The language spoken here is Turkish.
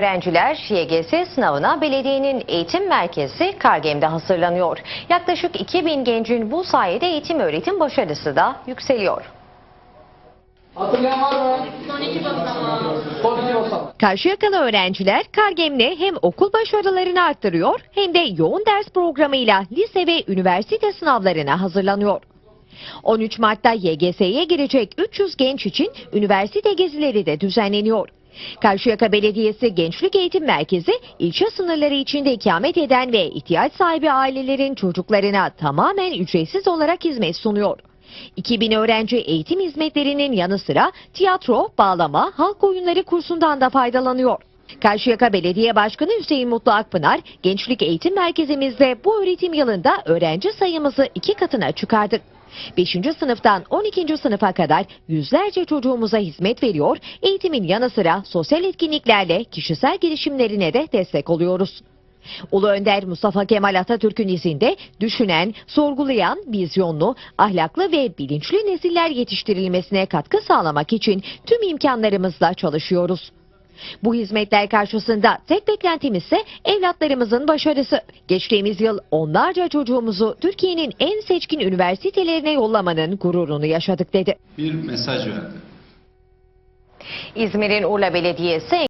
Öğrenciler YGS sınavına belediyenin eğitim merkezi Kargem'de hazırlanıyor. Yaklaşık 2000 gencin bu sayede eğitim öğretim başarısı da yükseliyor. Hatırlayan var mı? Karşıyakalı öğrenciler Kargem'le hem okul başarılarını arttırıyor hem de yoğun ders programıyla lise ve üniversite sınavlarına hazırlanıyor. 13 Mart'ta YGS'ye girecek 300 genç için üniversite gezileri de düzenleniyor. Karşıyaka Belediyesi Gençlik Eğitim Merkezi ilçe sınırları içinde ikamet eden ve ihtiyaç sahibi ailelerin çocuklarına tamamen ücretsiz olarak hizmet sunuyor. 2000 öğrenci eğitim hizmetlerinin yanı sıra tiyatro, bağlama, halk oyunları kursundan da faydalanıyor. Karşıyaka Belediye Başkanı Hüseyin Mutlu Akpınar, Gençlik Eğitim Merkezimizde bu öğretim yılında öğrenci sayımızı iki katına çıkardık. 5. sınıftan 12. sınıfa kadar yüzlerce çocuğumuza hizmet veriyor, eğitimin yanı sıra sosyal etkinliklerle kişisel gelişimlerine de destek oluyoruz. Ulu Önder Mustafa Kemal Atatürk'ün izinde düşünen, sorgulayan, vizyonlu, ahlaklı ve bilinçli nesiller yetiştirilmesine katkı sağlamak için tüm imkanlarımızla çalışıyoruz. Bu hizmetler karşısında tek beklentimiz ise evlatlarımızın başarısı. Geçtiğimiz yıl onlarca çocuğumuzu Türkiye'nin en seçkin üniversitelerine yollamanın gururunu yaşadık dedi. bir mesaj verdi. İzmir'in Urla Belediyesi